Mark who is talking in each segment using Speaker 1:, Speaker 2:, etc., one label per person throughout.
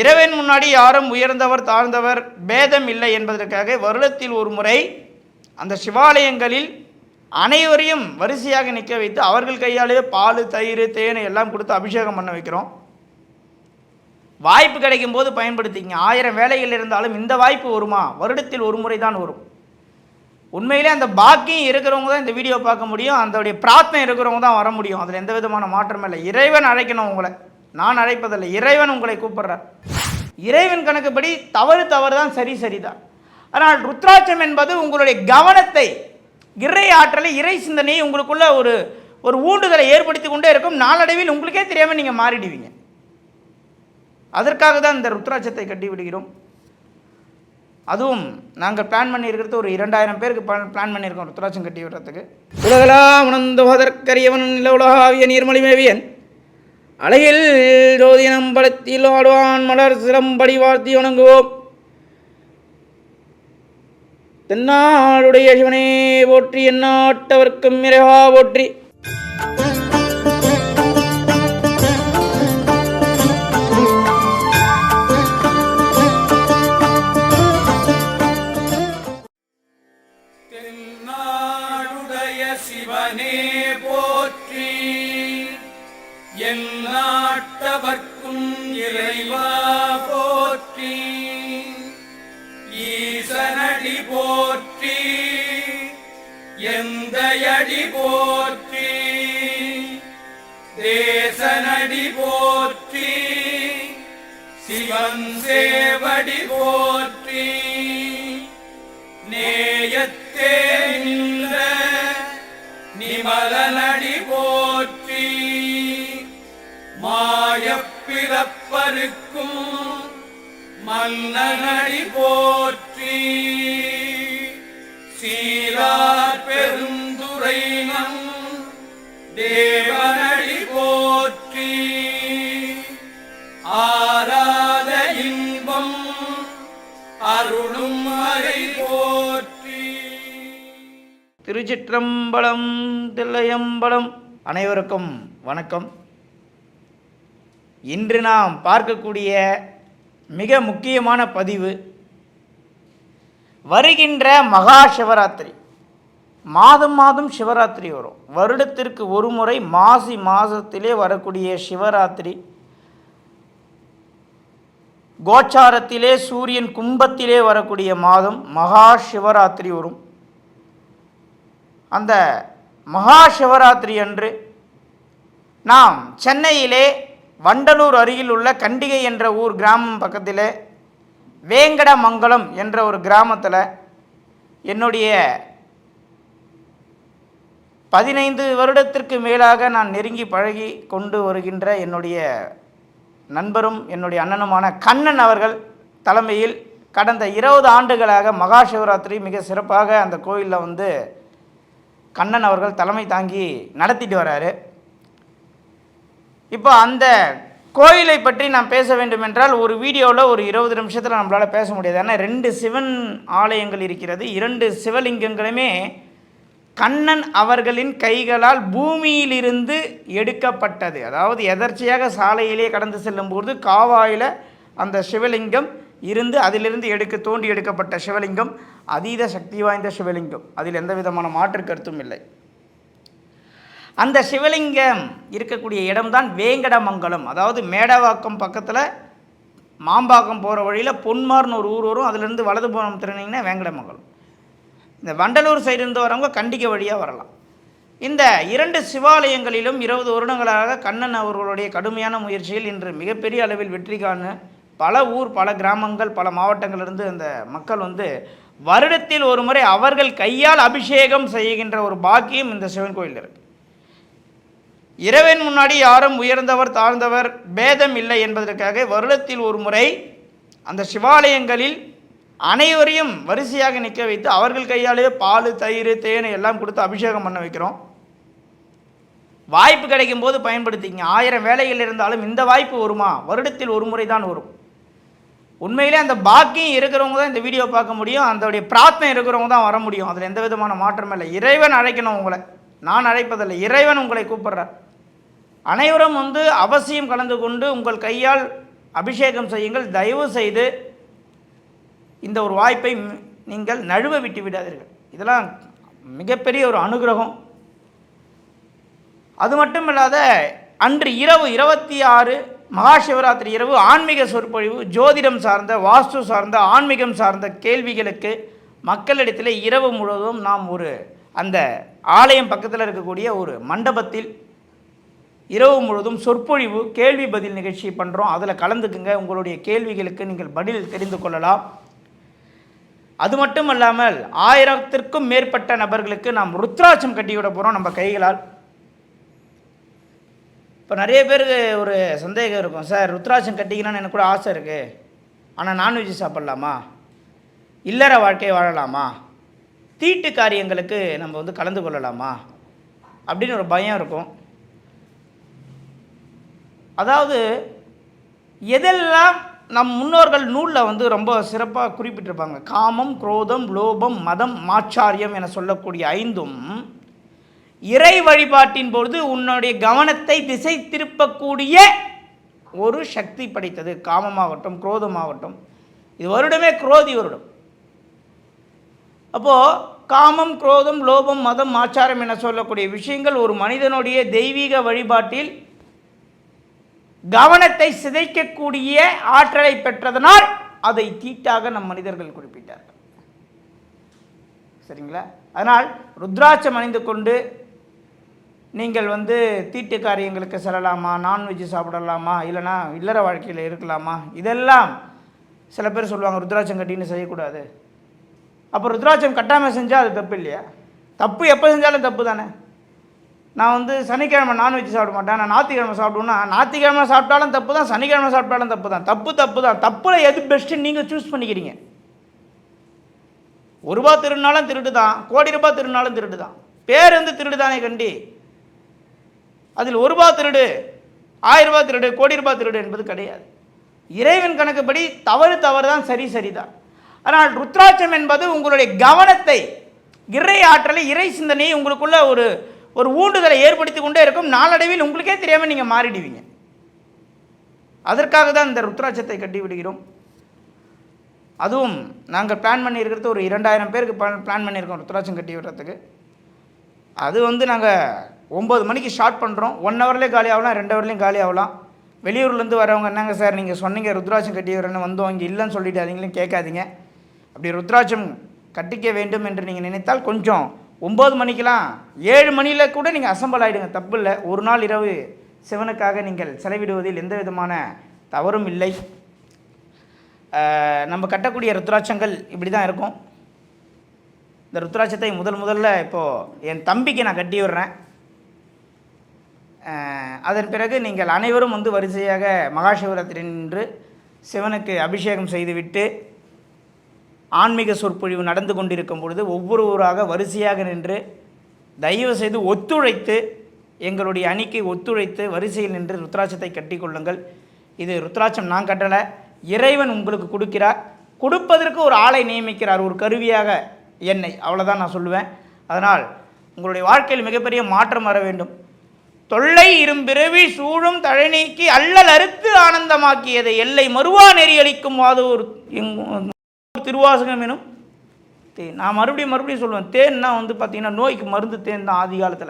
Speaker 1: இறைவன் முன்னாடி யாரும் உயர்ந்தவர் தாழ்ந்தவர் பேதம் இல்லை என்பதற்காக வருடத்தில் ஒரு முறை அந்த சிவாலயங்களில் அனைவரையும் வரிசையாக நிற்க வைத்து அவர்கள் கையாலேயே பால் தயிர் தேன் எல்லாம் கொடுத்து அபிஷேகம் பண்ண வைக்கிறோம் வாய்ப்பு கிடைக்கும் போது பயன்படுத்திங்க ஆயிரம் வேலைகள் இருந்தாலும் இந்த வாய்ப்பு வருமா வருடத்தில் ஒரு முறை தான் வரும் உண்மையிலே அந்த பாக்கியம் இருக்கிறவங்க தான் இந்த வீடியோ பார்க்க முடியும் அதோடைய பிரார்த்தனை இருக்கிறவங்க தான் வர முடியும் அதில் எந்த விதமான மாற்றமும் இல்லை இறைவன் அழைக்கணும் உங்களை நான் அழைப்பதில்லை இறைவன் உங்களை கூப்பிடுறார் இறைவன் கணக்குப்படி தவறு தவறு தான் சரி சரிதான் ஆனால் ருத்ராட்சம் என்பது உங்களுடைய கவனத்தை இறை ஆற்றலை இறை சிந்தனையை உங்களுக்குள்ள ஒரு ஒரு ஊண்டுதலை ஏற்படுத்தி கொண்டே இருக்கும் நாளடைவில் உங்களுக்கே தெரியாமல் நீங்கள் மாறிடுவீங்க அதற்காக தான் இந்த ருத்ராட்சத்தை கட்டி விடுகிறோம் அதுவும் நாங்கள் பிளான் பண்ணியிருக்கிறது ஒரு இரண்டாயிரம் பேருக்கு பிளான் பண்ணியிருக்கோம் ருத்ராட்சம் கட்டி விடுறதுக்கு உலகலா உணர்ந்துவதற்கரியவன் நில உலகாவிய நீர்மொழி மேவியன் அலையில் ஜோதினம் படத்தில் ஆடுவான் மலர் சிலம்படி வாழ்த்தி வணங்குவோம் தென்னாளுடைய சிவனே போற்றி என்னாட்டவர்க்கும் இறைவா போற்றி
Speaker 2: அடி போற்றி எந்த அடி போற்றி தேசனடி போற்றி சிவன் சேவடி போற்றி நேயத்தே நின்ற நிமலனடி போற்றி மாயப்பிறப்பருக்கும் மன்னனடி போற்றி சீரார் பெருந்துரை நம் தேவனடி போற்றி ஆராத இன்பம் அருளும் அறை போற்றி
Speaker 1: திருச்சிற்றம்பலம் தில்லையம்பலம் அனைவருக்கும் வணக்கம் இன்று நாம் பார்க்கக்கூடிய மிக முக்கியமான பதிவு வருகின்ற மகா சிவராத்திரி மாதம் மாதம் சிவராத்திரி வரும் வருடத்திற்கு ஒரு முறை மாசி மாதத்திலே வரக்கூடிய சிவராத்திரி கோச்சாரத்திலே சூரியன் கும்பத்திலே வரக்கூடிய மாதம் மகா சிவராத்திரி வரும் அந்த மகா சிவராத்திரி அன்று நாம் சென்னையிலே வண்டலூர் அருகில் உள்ள கண்டிகை என்ற ஊர் கிராமம் பக்கத்தில் வேங்கடமங்கலம் என்ற ஒரு கிராமத்தில் என்னுடைய பதினைந்து வருடத்திற்கு மேலாக நான் நெருங்கி பழகி கொண்டு வருகின்ற என்னுடைய நண்பரும் என்னுடைய அண்ணனுமான கண்ணன் அவர்கள் தலைமையில் கடந்த இருபது ஆண்டுகளாக மகா சிவராத்திரி மிக சிறப்பாக அந்த கோயிலில் வந்து கண்ணன் அவர்கள் தலைமை தாங்கி நடத்திட்டு வராரு இப்போ அந்த கோயிலை பற்றி நாம் பேச வேண்டும் என்றால் ஒரு வீடியோவில் ஒரு இருபது நிமிஷத்தில் நம்மளால் பேச முடியாது ஏன்னா ரெண்டு சிவன் ஆலயங்கள் இருக்கிறது இரண்டு சிவலிங்கங்களுமே கண்ணன் அவர்களின் கைகளால் பூமியிலிருந்து எடுக்கப்பட்டது அதாவது எதர்ச்சியாக சாலையிலே கடந்து செல்லும்போது காவாயில் அந்த சிவலிங்கம் இருந்து அதிலிருந்து எடுக்க தோண்டி எடுக்கப்பட்ட சிவலிங்கம் அதீத சக்தி வாய்ந்த சிவலிங்கம் அதில் எந்த விதமான மாற்று கருத்தும் இல்லை அந்த சிவலிங்கம் இருக்கக்கூடிய இடம்தான் வேங்கடமங்கலம் அதாவது மேடவாக்கம் பக்கத்தில் மாம்பாக்கம் போகிற வழியில் பொன்மார்னு ஒரு ஊர் வரும் அதுலேருந்து வலது போனம் திருநீங்கன்னா வேங்கடமங்கலம் இந்த வண்டலூர் சைடு இருந்து வரவங்க கண்டிக்க வழியாக வரலாம் இந்த இரண்டு சிவாலயங்களிலும் இருபது வருடங்களாக கண்ணன் அவர்களுடைய கடுமையான முயற்சியில் இன்று மிகப்பெரிய அளவில் வெற்றி காண பல ஊர் பல கிராமங்கள் பல மாவட்டங்களிலிருந்து அந்த மக்கள் வந்து வருடத்தில் ஒரு முறை அவர்கள் கையால் அபிஷேகம் செய்கின்ற ஒரு பாக்கியம் இந்த சிவன் கோயிலில் இருக்குது இறைவன் முன்னாடி யாரும் உயர்ந்தவர் தாழ்ந்தவர் பேதம் இல்லை என்பதற்காக வருடத்தில் ஒரு முறை அந்த சிவாலயங்களில் அனைவரையும் வரிசையாக நிற்க வைத்து அவர்கள் கையாலே பால் தயிர் தேன் எல்லாம் கொடுத்து அபிஷேகம் பண்ண வைக்கிறோம் வாய்ப்பு கிடைக்கும் போது பயன்படுத்திங்க ஆயிரம் வேலைகள் இருந்தாலும் இந்த வாய்ப்பு வருமா வருடத்தில் ஒரு முறை தான் வரும் உண்மையிலே அந்த பாக்கியம் இருக்கிறவங்க தான் இந்த வீடியோ பார்க்க முடியும் அதோடைய பிரார்த்தனை இருக்கிறவங்க தான் வர முடியும் அதில் எந்த விதமான மாற்றமும் இல்லை இறைவன் அழைக்கணும் உங்களை நான் அழைப்பதில்லை இறைவன் உங்களை கூப்பிட்றேன் அனைவரும் வந்து அவசியம் கலந்து கொண்டு உங்கள் கையால் அபிஷேகம் செய்யுங்கள் தயவு செய்து இந்த ஒரு வாய்ப்பை நீங்கள் நழுவ விட்டு விடாதீர்கள் இதெல்லாம் மிகப்பெரிய ஒரு அனுகிரகம் அது மட்டும் இல்லாத அன்று இரவு இருபத்தி ஆறு மகா சிவராத்திரி இரவு ஆன்மீக சொற்பொழிவு ஜோதிடம் சார்ந்த வாஸ்து சார்ந்த ஆன்மீகம் சார்ந்த கேள்விகளுக்கு மக்களிடத்தில் இரவு முழுவதும் நாம் ஒரு அந்த ஆலயம் பக்கத்தில் இருக்கக்கூடிய ஒரு மண்டபத்தில் இரவு முழுவதும் சொற்பொழிவு கேள்வி பதில் நிகழ்ச்சி பண்ணுறோம் அதில் கலந்துக்குங்க உங்களுடைய கேள்விகளுக்கு நீங்கள் பதில் தெரிந்து கொள்ளலாம் அது மட்டும் அல்லாமல் ஆயிரத்திற்கும் மேற்பட்ட நபர்களுக்கு நாம் ருத்ராட்சம் கட்டிவிட போகிறோம் நம்ம கைகளால் இப்போ நிறைய பேருக்கு ஒரு சந்தேகம் இருக்கும் சார் ருத்ராட்சம் கட்டிக்கணும்னு எனக்கு கூட ஆசை இருக்குது ஆனால் நான்வெஜ் சாப்பிட்லாமா இல்லற வாழ்க்கை வாழலாமா தீட்டு காரியங்களுக்கு நம்ம வந்து கலந்து கொள்ளலாமா அப்படின்னு ஒரு பயம் இருக்கும் அதாவது எதெல்லாம் நம் முன்னோர்கள் நூலில் வந்து ரொம்ப சிறப்பாக குறிப்பிட்டிருப்பாங்க காமம் குரோதம் லோபம் மதம் மாச்சாரியம் என சொல்லக்கூடிய ஐந்தும் இறை வழிபாட்டின் பொழுது உன்னுடைய கவனத்தை திசை திருப்பக்கூடிய ஒரு சக்தி படைத்தது காமமாகட்டும் குரோதமாகட்டும் இது வருடமே குரோதி வருடம் அப்போது காமம் குரோதம் லோபம் மதம் ஆச்சாரம் என சொல்லக்கூடிய விஷயங்கள் ஒரு மனிதனுடைய தெய்வீக வழிபாட்டில் கவனத்தை சிதைக்கக்கூடிய ஆற்றலை பெற்றதனால் அதை தீட்டாக நம் மனிதர்கள் குறிப்பிட்டார்கள் சரிங்களா அதனால் ருத்ராட்சம் அணிந்து கொண்டு நீங்கள் வந்து தீட்டு காரியங்களுக்கு செல்லலாமா நான்வெஜ் சாப்பிடலாமா இல்லைனா இல்லற வாழ்க்கையில் இருக்கலாமா இதெல்லாம் சில பேர் சொல்லுவாங்க ருத்ராட்சம் கட்டின்னு செய்யக்கூடாது அப்போ ருத்ராட்சம் கட்டாமல் செஞ்சால் அது தப்பு இல்லையா தப்பு எப்போ செஞ்சாலும் தப்பு தானே நான் வந்து சனிக்கிழமை நான்வெஜ் சாப்பிட மாட்டேன் நான் ஞாத்திக்கிழமை சாப்பிடுவேன்னா ஞாத்திக்கிழமை சாப்பிட்டாலும் தப்பு தான் சனிக்கிழமை சாப்பிட்டாலும் தப்பு தான் தப்பு தப்பு தான் தப்பில் எது பெஸ்ட்டுன்னு நீங்கள் சூஸ் பண்ணிக்கிறீங்க ஒரு ரூபா திருடினாலும் திருட்டு தான் கோடி ரூபாய் திருடினாலும் திருட்டு தான் பேர் வந்து திருடு தானே கண்டி அதில் ஒரு ரூபா திருடு ஆயிரம் ரூபா திருடு கோடி ரூபாய் திருடு என்பது கிடையாது இறைவன் கணக்குப்படி தவறு தவறு தான் சரி சரி தான் ஆனால் ருத்ராட்சம் என்பது உங்களுடைய கவனத்தை இறை ஆற்றலை இறை சிந்தனையை உங்களுக்குள்ள ஒரு ஒரு ஊண்டுதலை ஏற்படுத்தி கொண்டே இருக்கும் நாளடைவில் உங்களுக்கே தெரியாமல் நீங்கள் மாறிடுவீங்க அதற்காக தான் இந்த ருத்ராட்சத்தை கட்டி விடுகிறோம் அதுவும் நாங்கள் பிளான் பண்ணியிருக்கிறது ஒரு இரண்டாயிரம் பேருக்கு பிளான் பண்ணியிருக்கோம் ருத்ராட்சம் கட்டி விடுறதுக்கு அது வந்து நாங்கள் ஒம்பது மணிக்கு ஷார்ட் பண்ணுறோம் ஒன் ஹவர்லேயே காலி ஆகலாம் ரெண்டு ஹவர்லேயும் காலி ஆகலாம் வெளியூர்லேருந்து வரவங்க என்னங்க சார் நீங்கள் சொன்னீங்க ருத்ராட்சம் கட்டி விடுறேன்னு வந்தோம் இங்கே இல்லைன்னு சொல்லிட்டு அதுங்களும் கேட்காதீங்க அப்படி ருத்ராட்சம் கட்டிக்க வேண்டும் என்று நீங்கள் நினைத்தால் கொஞ்சம் ஒம்பது மணிக்கெலாம் ஏழு மணியில் கூட நீங்கள் அசம்பல் ஆகிடுங்க தப்பு இல்லை ஒரு நாள் இரவு சிவனுக்காக நீங்கள் செலவிடுவதில் எந்த விதமான தவறும் இல்லை நம்ம கட்டக்கூடிய ருத்ராட்சங்கள் இப்படி தான் இருக்கும் இந்த ருத்ராட்சத்தை முதல் முதல்ல இப்போது என் தம்பிக்கு நான் கட்டி விடுறேன் அதன் பிறகு நீங்கள் அனைவரும் வந்து வரிசையாக மகாசிவராத்திரி நின்று சிவனுக்கு அபிஷேகம் செய்துவிட்டு ஆன்மீக சொற்பொழிவு நடந்து கொண்டிருக்கும் பொழுது ஒவ்வொருவராக வரிசையாக நின்று தயவு செய்து ஒத்துழைத்து எங்களுடைய அணிக்கு ஒத்துழைத்து வரிசையில் நின்று ருத்ராட்சத்தை கட்டிக்கொள்ளுங்கள் இது ருத்ராட்சம் நான் கட்டலை இறைவன் உங்களுக்கு கொடுக்கிறார் கொடுப்பதற்கு ஒரு ஆளை நியமிக்கிறார் ஒரு கருவியாக என்னை அவ்வளோதான் நான் சொல்லுவேன் அதனால் உங்களுடைய வாழ்க்கையில் மிகப்பெரிய மாற்றம் வர வேண்டும் தொல்லை இரும்பிறவி சூழும் தழை நீக்கி அல்லல் அறுத்து ஆனந்தமாக்கியதை எல்லை மறுவா நெறியளிக்கும் ஒரு திருவாசகம் எனும் தேன் நான் மறுபடியும் மறுபடியும் சொல்லுவேன் தேன்னா வந்து பார்த்திங்கன்னா நோய்க்கு மருந்து தேன் தான் ஆதி காலத்தில்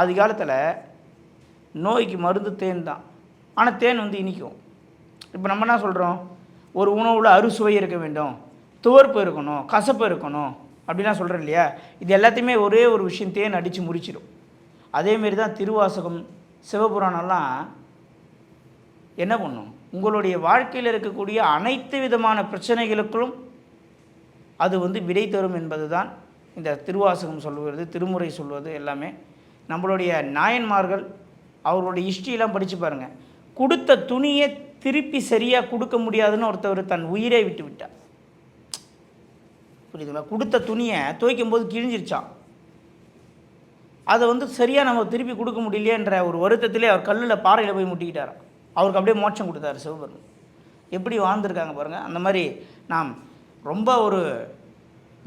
Speaker 1: ஆதி காலத்தில் நோய்க்கு மருந்து தேன் தான் ஆனால் தேன் வந்து இனிக்கும் இப்போ நம்ம என்ன சொல்கிறோம் ஒரு உணவில் அறுசுவை இருக்க வேண்டும் துவர்ப்பு இருக்கணும் கசப்பு இருக்கணும் அப்படிலாம் சொல்கிறோம் இல்லையா இது எல்லாத்தையுமே ஒரே ஒரு விஷயம் தேன் அடித்து முடிச்சிடும் அதேமாரி தான் திருவாசகம் சிவபுராணம்லாம் என்ன பண்ணும் உங்களுடைய வாழ்க்கையில் இருக்கக்கூடிய அனைத்து விதமான பிரச்சனைகளுக்கும் அது வந்து விடை தரும் என்பது தான் இந்த திருவாசகம் சொல்லுவது திருமுறை சொல்வது எல்லாமே நம்மளுடைய நாயன்மார்கள் அவர்களுடைய ஹிஸ்ட்ரியெலாம் படித்து பாருங்கள் கொடுத்த துணியை திருப்பி சரியாக கொடுக்க முடியாதுன்னு ஒருத்தவர் தன் உயிரை விட்டு விட்டார் புரியுதுங்களா கொடுத்த துணியை துவைக்கும் போது கிழிஞ்சிருச்சான் அதை வந்து சரியாக நம்ம திருப்பி கொடுக்க முடியலையன்ற ஒரு வருத்தத்திலே அவர் கல்லில் பாறையில் போய் முட்டிக்கிட்டாரான் அவருக்கு அப்படியே மோட்சம் கொடுத்தாரு சிவபெருமன் எப்படி வாழ்ந்திருக்காங்க பாருங்கள் அந்த மாதிரி நாம் ரொம்ப ஒரு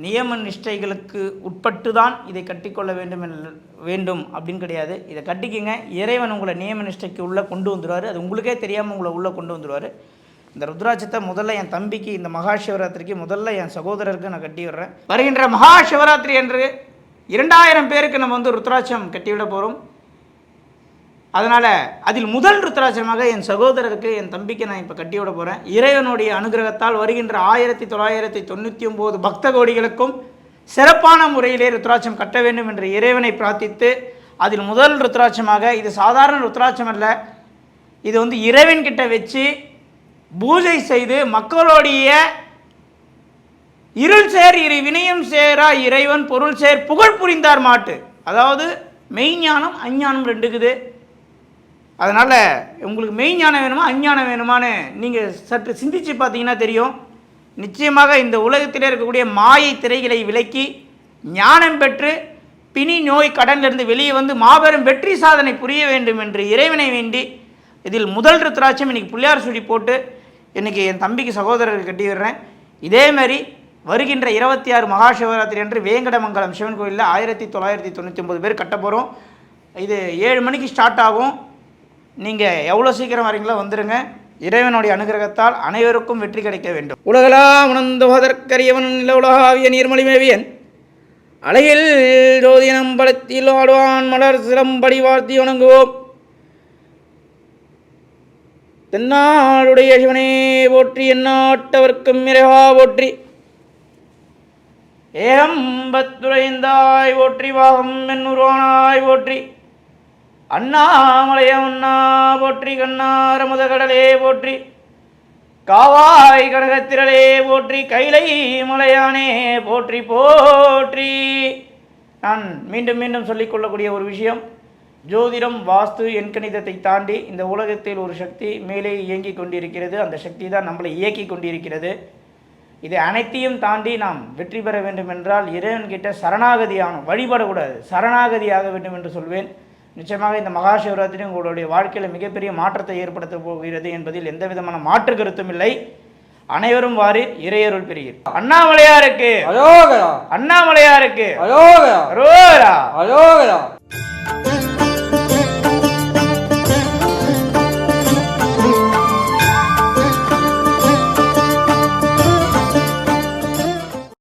Speaker 1: நியம நிஷ்டைகளுக்கு உட்பட்டு தான் இதை கட்டிக்கொள்ள வேண்டும் வேண்டும் அப்படின்னு கிடையாது இதை கட்டிக்கிங்க இறைவன் உங்களை நியம நிஷ்டைக்கு உள்ளே கொண்டு வந்துடுவார் அது உங்களுக்கே தெரியாமல் உங்களை உள்ளே கொண்டு வந்துடுவார் இந்த ருத்ராட்சத்தை முதல்ல என் தம்பிக்கு இந்த மகா சிவராத்திரிக்கு முதல்ல என் சகோதரருக்கு நான் கட்டி விடுறேன் வருகின்ற மகா சிவராத்திரி என்று இரண்டாயிரம் பேருக்கு நம்ம வந்து ருத்ராட்சம் கட்டிவிட போகிறோம் அதனால் அதில் முதல் ருத்ராட்சிரமாக என் சகோதரருக்கு என் தம்பிக்கு நான் இப்போ கட்டிவிட போகிறேன் இறைவனுடைய அனுகிரகத்தால் வருகின்ற ஆயிரத்தி தொள்ளாயிரத்தி தொண்ணூற்றி ஒம்பது பக்த கோடிகளுக்கும் சிறப்பான முறையிலே ருத்ராட்சம் கட்ட வேண்டும் என்று இறைவனை பிரார்த்தித்து அதில் முதல் ருத்ராட்சமாக இது சாதாரண ருத்ராட்சம் அல்ல இது வந்து இறைவன்கிட்ட வச்சு பூஜை செய்து மக்களுடைய இருள் சேர் இரு வினயம் சேரா இறைவன் பொருள் சேர் புகழ் புரிந்தார் மாட்டு அதாவது மெய்ஞானம் அஞ்ஞானம் ரெண்டுக்குது அதனால் உங்களுக்கு மெய்ஞானம் வேணுமா அஞ்ஞானம் வேணுமான்னு நீங்கள் சற்று சிந்தித்து பார்த்தீங்கன்னா தெரியும் நிச்சயமாக இந்த உலகத்திலே இருக்கக்கூடிய மாயை திரைகளை விலக்கி ஞானம் பெற்று பிணி நோய் கடனிலிருந்து வெளியே வந்து மாபெரும் வெற்றி சாதனை புரிய வேண்டும் என்று இறைவனை வேண்டி இதில் முதல் ருத்ராட்சம் இன்றைக்கி பிள்ளையார் சுழி போட்டு இன்றைக்கி என் தம்பிக்கு சகோதரருக்கு கட்டி விடுறேன் இதேமாதிரி வருகின்ற இருபத்தி ஆறு மகா சிவராத்திரி அன்று வேங்கடமங்கலம் சிவன் கோயிலில் ஆயிரத்தி தொள்ளாயிரத்தி தொண்ணூற்றி ஒம்பது பேர் கட்ட போகிறோம் இது ஏழு மணிக்கு ஸ்டார்ட் ஆகும் நீங்கள் எவ்வளோ சீக்கிரம் வரீங்களோ வந்துடுங்க இறைவனுடைய அனுகிரகத்தால் அனைவருக்கும் வெற்றி கிடைக்க வேண்டும் உலகளா உணர்ந்துவதற்கரியவன் நில உலகாவிய நீர்மொழிமேவியன் அலையில் ஜோதினம் படத்தில் ஆடுவான் மலர் சிலம்படி வாழ்த்தி வணங்குவோம் தென்னாளுடைய சிவனே போற்றி எந்நாட்டவர்க்கும் இறைவா போற்றி ஏகம்பத்துரைந்தாய் ஓற்றி வாகம் என்னுருவானாய் ஓற்றி அண்ணாமலைய அண்ணா போற்றி கண்ணார முதகடலே போற்றி காவாய் கடகத்திரளே போற்றி கைலை மலையானே போற்றி போற்றி நான் மீண்டும் மீண்டும் சொல்லிக்கொள்ளக்கூடிய ஒரு விஷயம் ஜோதிடம் வாஸ்து எண்கணிதத்தை தாண்டி இந்த உலகத்தில் ஒரு சக்தி மேலே இயங்கி கொண்டிருக்கிறது அந்த சக்தி தான் நம்மளை இயக்கி கொண்டிருக்கிறது இதை அனைத்தையும் தாண்டி நாம் வெற்றி பெற வேண்டும் என்றால் இறைவன்கிட்ட சரணாகதியானோம் வழிபடக்கூடாது சரணாகதியாக வேண்டும் என்று சொல்வேன் நிச்சயமாக இந்த மகா சிவராத்திரி உங்களுடைய வாழ்க்கையில் மிகப்பெரிய மாற்றத்தை ஏற்படுத்தப் போகிறது என்பதில் எந்த விதமான மாற்று கருத்தும் இல்லை அனைவரும் வாரி இறையருள் பெரியர் அண்ணாமலையாருக்கு அண்ணாமலையாருக்கு அரோகரா
Speaker 3: அலோகரா